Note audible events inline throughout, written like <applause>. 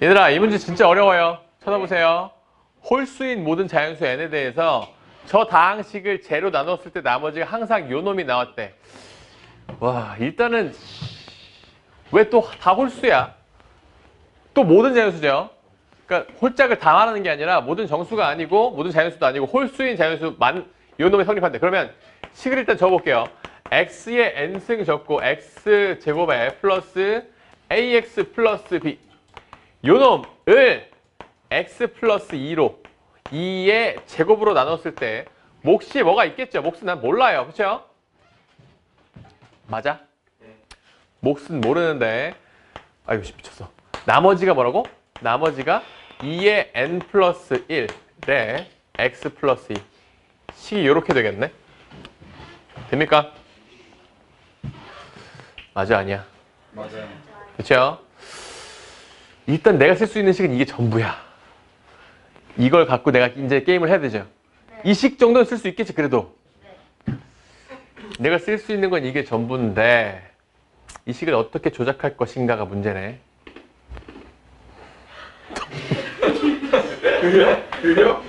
얘들아 이 문제 진짜 어려워요. 쳐다보세요. 홀수인 모든 자연수 n에 대해서 저 다항식을 제로 나눴을 때 나머지가 항상 요 놈이 나왔대. 와 일단은 왜 또 다 홀수야? 또 모든 자연수죠. 그러니까 홀짝을 다 말하는 게 아니라 모든 정수가 아니고 모든 자연수도 아니고 홀수인 자연수만 요 놈이 성립한대. 그러면 식을 일단 적어볼게요. x의 n승 적고 x 제곱에 플러스 ax 플러스 b 요 놈을 x 플러스 2로 2의 제곱으로 나눴을 때 몫이 뭐가 있겠죠? 몫은 난 몰라요. 그렇죠? 맞아? 몫은 모르는데 아이고 씨, 미쳤어. 나머지가 뭐라고? 나머지가 2의 n 플러스 1에 x 플러스 2 식이 이렇게 되겠네. 됩니까? 맞아 아니야? 맞아요. 그렇죠? 일단 내가 쓸 수 있는 식은 이게 전부야. 이걸 갖고 내가 이제 게임을 해야 되죠. 이 식 정도는 쓸 수 있겠지 그래도. 내가 쓸 수 있는 건 이게 전부인데 이 식을 어떻게 조작할 것인가가 문제네. 그래요?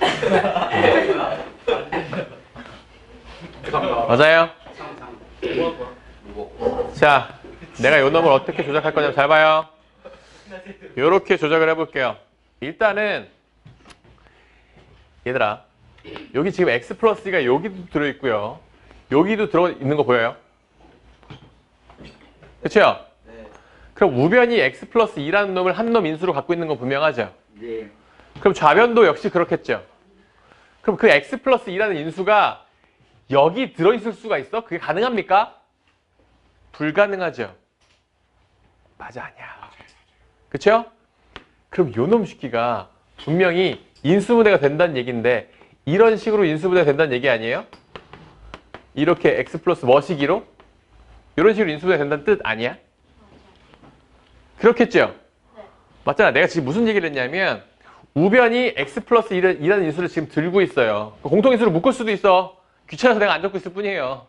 맞아요? 자, 내가 요 놈을 어떻게 조작할 거냐면 잘 봐요. <laughs> 요렇게 조작을 해볼게요. 일단은 얘들아 여기 지금 x 플러스가 여기도 들어있고요. 여기도 들어있는 거 보여요? 그쵸? 네. 그럼 우변이 x 플러스 2라는 놈을 한 놈 인수로 갖고 있는 건 분명하죠? 네. 그럼 좌변도 역시 그렇겠죠. 그럼 그 x 플러스 2라는 인수가 여기 들어있을 수가 있어? 그게 가능합니까? 불가능하죠. 맞아 아니야. 그쵸? 그럼 요놈 식기가 분명히 인수분해가 된다는 얘기인데 이런 식으로 인수분해가 된다는 얘기 아니에요? 이렇게 x 플러스 뭐시기로? 이런 식으로 인수분해가 된다는 뜻 아니야? 그렇겠죠? 맞잖아. 내가 지금 무슨 얘기를 했냐면 우변이 x 플러스 2라는 인수를 지금 들고 있어요. 그 공통인수를 묶을 수도 있어. 귀찮아서 내가 안 적고 있을 뿐이에요.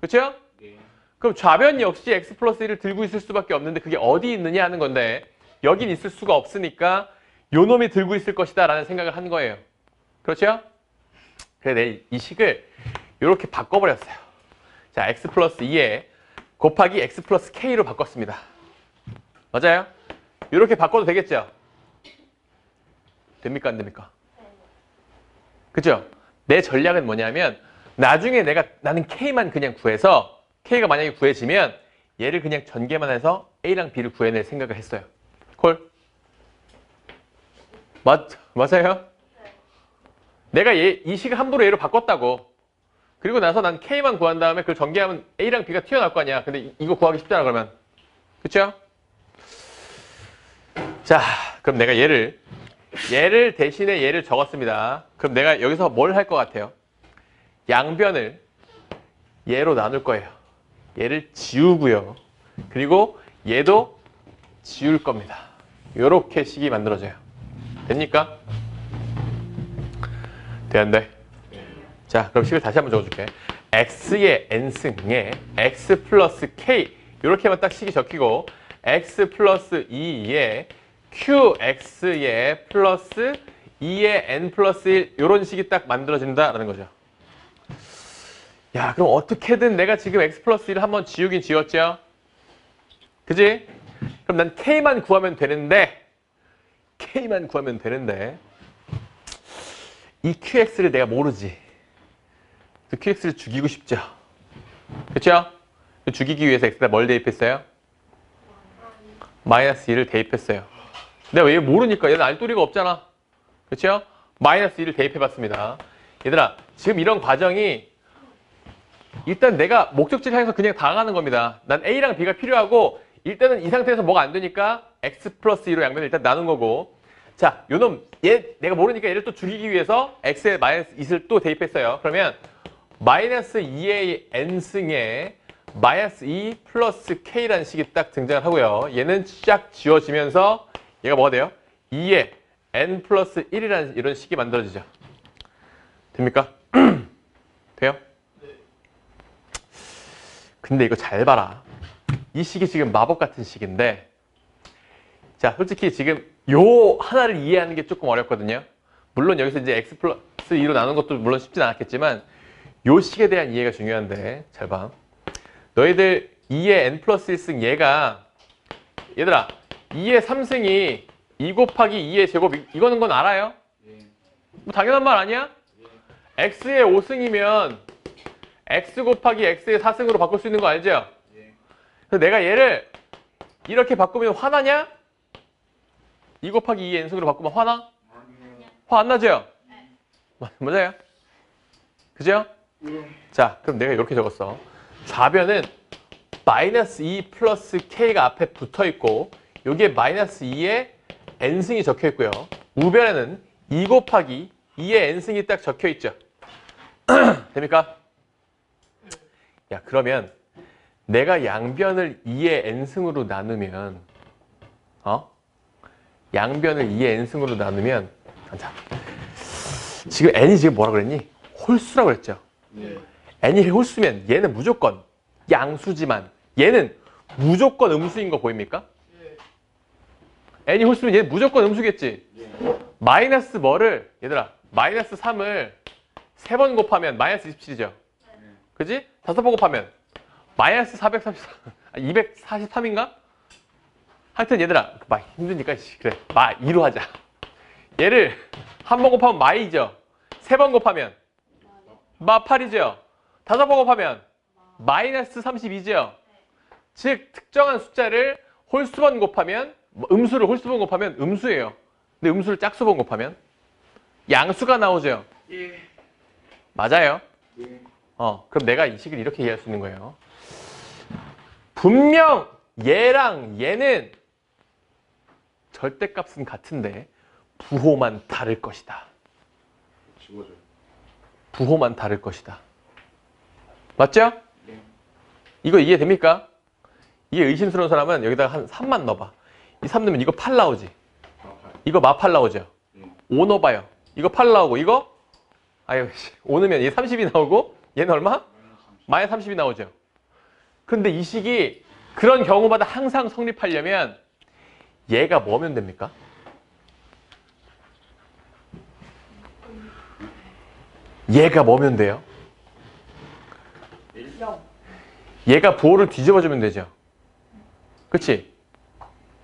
그렇죠? 네. 그럼 좌변 역시 x 플러스 1을 들고 있을 수밖에 없는데 그게 어디 있느냐 하는 건데 여긴 있을 수가 없으니까 요 놈이 들고 있을 것이다 라는 생각을 한 거예요. 그렇죠? 그래 내이 식을 이렇게 바꿔버렸어요. 자 x 플러스 2에 곱하기 x 플러스 k로 바꿨습니다. 맞아요? 이렇게 바꿔도 되겠죠? 됩니까 안 됩니까? 그죠? 내 전략은 뭐냐면 나중에 내가 나는 K만 그냥 구해서 K가 만약에 구해지면 얘를 그냥 전개만 해서 A랑 B를 구해낼 생각을 했어요. 콜? 맞, 맞아요? 내가 얘, 이 식을 함부로 얘로 바꿨다고. 그리고 나서 난 K만 구한 다음에 그걸 전개하면 A랑 B가 튀어나올 거 아니야. 근데 이- 이거 구하기 쉽잖아, 그러면. 그쵸? 자, 그럼 내가 얘를, 얘를 대신에 얘를 적었습니다. 그럼 내가 여기서 뭘 할 것 같아요? 양변을 얘로 나눌 거예요. 얘를 지우고요. 그리고 얘도 지울 겁니다. 이렇게 식이 만들어져요. 됩니까? 돼? 자, 그럼 식을 다시 한번 적어줄게. x의 n승에 x 플러스 k 이렇게만 딱 식이 적히고 x 플러스 2에 qx의 플러스 2의 n 플러스 1 이런 식이 딱 만들어진다라는 거죠. 야, 그럼 어떻게든 내가 지금 x 플러스 1을 한번 지우긴 지웠죠? 그지? 그럼 난 k만 구하면 되는데 k만 구하면 되는데 이 qx를 내가 모르지. 그 qx를 죽이고 싶죠. 그렇죠? 죽이기 위해서 x에다 뭘 대입했어요? 마이너스 2를 대입했어요. 내가 왜 모르니까 얘는 알도리가 없잖아. 그렇죠? 마이너스 2를 대입해봤습니다. 얘들아, 지금 이런 과정이 일단 내가 목적지를 향해서 그냥 다가가는 겁니다. 난 A랑 B가 필요하고 일단은 이 상태에서 뭐가 안 되니까 X 플러스 2로 양변을 일단 나눈 거고 자, 요놈 얘 내가 모르니까 얘를 또 죽이기 위해서 X에 마이너스 2를 또 대입했어요. 그러면 마이너스 2의 n승에 마이너스 2 플러스 k라는 식이 딱 등장을 하고요. 얘는 쫙 지워지면서 얘가 뭐가 돼요? 2의 n 플러스 1이라는 이런 식이 만들어지죠. 됩니까? <clears throat> 돼요? 근데 이거 잘 봐라. 이 식이 지금 마법 같은 식인데 자 솔직히 지금 요 하나를 이해하는 게 조금 어렵거든요. 물론 여기서 이제 x 플러스 2로 나눈 것도 물론 쉽진 않았겠지만 요 식에 대한 이해가 중요한데 잘 봐. 너희들 2의 n 플러스 1승 얘가 얘들아 2의 3승이 2 곱하기 2의 제곱 이- 이거는 건 알아요? 뭐 당연한 말 아니야? x의 5승이면 x 곱하기 x의 4승으로 바꿀 수 있는 거 알죠? 그래서 내가 얘를 이렇게 바꾸면 화나냐? 2 곱하기 2의 n승으로 바꾸면 화나? 화 안 나죠? 마- 맞아요. 그죠? 자, 그럼 내가 이렇게 적었어. 좌변은 마이너스 2 플러스 k가 앞에 붙어 있고 여기에 마이너스 2의 n승이 적혀 있고요. 우변에는 2 곱하기 2의 n승이 딱 적혀 있죠. <clears throat> 됩니까? 야, 그러면 내가 양변을 2의 n승으로 나누면 어? 양변을 2의 n승으로 나누면 자, 지금 n이 지금 뭐라 그랬니? 홀수라고 그랬죠. n이 홀수면 얘는 무조건 양수지만 얘는 무조건 음수인 거 보입니까? n이 홀수면 얘는 무조건 음수겠지. 마이너스 뭐를 얘들아 마이너스 3을 세번 곱하면 마이너스 27이죠. 그지? 다섯 번 곱하면 마이너스 443, 243인가? 하여튼 얘들아 마 힘드니까 씨, 그래 마 2로 하자. 얘를 한 번 곱하면 마이죠. 세 번 곱하면 마 8이죠. 다섯 번 곱하면 마이너스 32죠. 즉 특정한 숫자를 홀수번 곱하면 뭐 음수를 홀수번 곱하면 음수예요. 근데 음수를 짝수번 곱하면 양수가 나오죠. 맞아요. 어, 그럼 내가 이 식을 이렇게 이해할 수 있는 거예요. 분명 얘랑 얘는 절대값은 같은데 부호만 다를 것이다. 부호만 다를 것이다. 맞죠? 이거 이해됩니까? 이게 의심스러운 사람은 여기다가 한 3만 넣어봐. 이 3 넣으면 이거 8 나오지. 이거 마8 나오죠. 5 넣어봐요. 이거 8 나오고 이거 아유 씨, 5 넣으면 얘 30이 나오고 얘는 얼마? 마이너스 30이 나오죠. 근데 이 식이 그런 경우마다 항상 성립하려면 얘가 뭐면 됩니까? 얘가 뭐면 돼요? 얘가 부호를 뒤집어주면 되죠. 그치?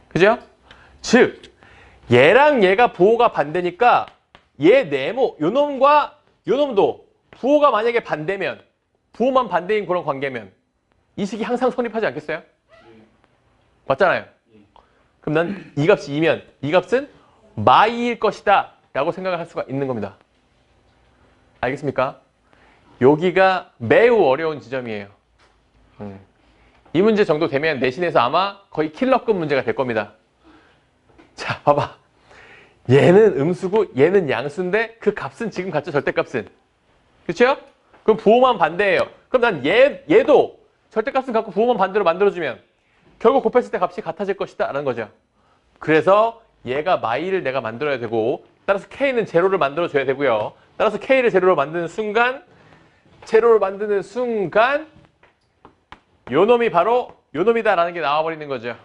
그죠? 즉, 얘랑 얘가 부호가 반대니까 얘 네모, 요 놈과 요 놈도 부호가 만약에 반대면, 부호만 반대인 그런 관계면 이 식이 항상 성립하지 않겠어요? 맞잖아요. 그럼 난 이 값이 2면 이 값은 마이일 것이다 라고 생각을 할 수가 있는 겁니다. 알겠습니까? 여기가 매우 어려운 지점이에요. 음. 이 문제 정도 되면 내신에서 아마 거의 킬러급 문제가 될 겁니다. 자, 봐봐. 얘는 음수고 얘는 양수인데 그 값은 지금 같죠? 절대값은. 그렇죠? 그럼 부호만 반대예요. 그럼 난 얘, 얘도 절대값은 갖고 부호만 반대로 만들어주면 결국 곱했을 때 값이 같아질 것이다 라는 거죠. 그래서 얘가 마이를 내가 만들어야 되고 따라서 k는 제로를 만들어줘야 되고요. 따라서 k를 제로로 만드는 순간 제로를 만드는 순간 요 놈이 바로 요 놈이다라는 게 나와버리는 거죠.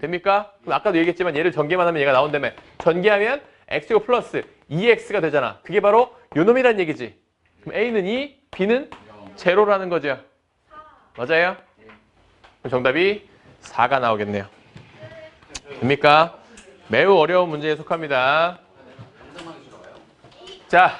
됩니까? 그럼 아까도 얘기했지만 얘를 전개만 하면 얘가 나온다며 전개하면 x가 플러스 2x가 되잖아. 그게 바로 요 놈이란 얘기지. 그럼 a는 2, b는 제로라는 거죠. 맞아요? 그럼 정답이 4가 나오겠네요. 됩니까? 매우 어려운 문제에 속합니다. 자,